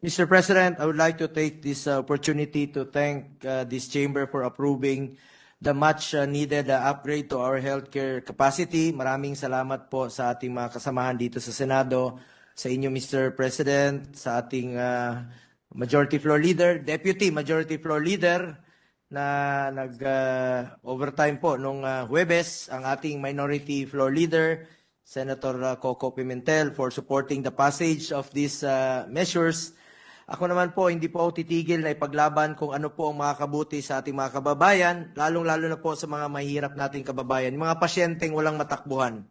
Mr. President, I would like to take this uh, opportunity to thank uh, this chamber for approving the much uh, needed uh, upgrade to our healthcare capacity. Maraming salamat po sa ating mga kasamahan dito sa Senado, sa inyo Mr. President, sa ating uh, Majority Floor Leader, Deputy Majority Floor Leader na nag-overtime po nung uh, Huwebes, ang ating Minority Floor Leader, Senator uh, Coco Pimentel for supporting the passage of these uh, measures. Ako naman po, hindi po ako titigil na ipaglaban kung ano po ang makakabuti sa ating mga kababayan, lalong-lalo na po sa mga mahirap nating kababayan, mga pasyenteng walang matakbuhan.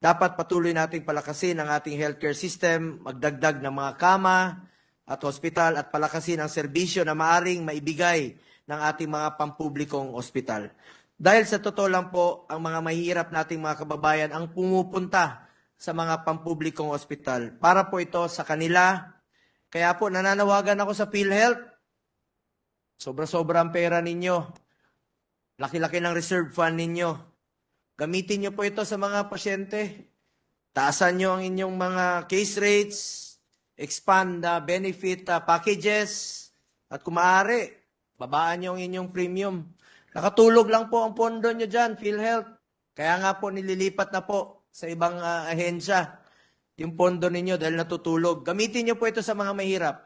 Dapat patuloy nating palakasin ang ating healthcare system, magdagdag ng mga kama at hospital at palakasin ang serbisyo na maaring maibigay ng ating mga pampublikong ospital. Dahil sa totoo lang po, ang mga mahihirap nating mga kababayan ang pumupunta sa mga pampublikong ospital. Para po ito sa kanila. Kaya po nananawagan ako sa PhilHealth. Sobra-sobra ang pera ninyo. Laki-laki ng reserve fund ninyo. Gamitin nyo po ito sa mga pasyente. Taasan nyo ang inyong mga case rates, expand the benefit uh, packages, at kung maaari, babaan nyo ang inyong premium. Nakatulog lang po ang pondo nyo dyan, PhilHealth. Kaya nga po nililipat na po sa ibang ah, ahensya yung pondo ninyo dahil natutulog. Gamitin nyo po ito sa mga mahirap.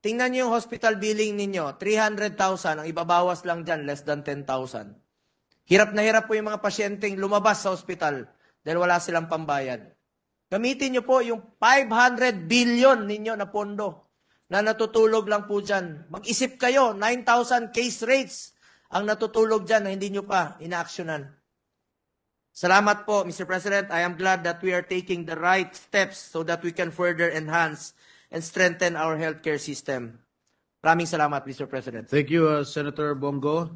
Tingnan nyo yung hospital billing ninyo, 300,000, ang ibabawas lang dyan, less than 10,000. Hirap na hirap po yung mga pasyenteng lumabas sa hospital dahil wala silang pambayad. Gamitin nyo po yung 500 billion ninyo na pondo na natutulog lang po dyan. Mag-isip kayo, 9,000 case rates ang natutulog dyan na hindi nyo pa inaaksyonan. Salamat po, Mr. President. I am glad that we are taking the right steps so that we can further enhance and strengthen our healthcare system. Maraming salamat, Mr. President. Thank you, uh, Senator Bongo.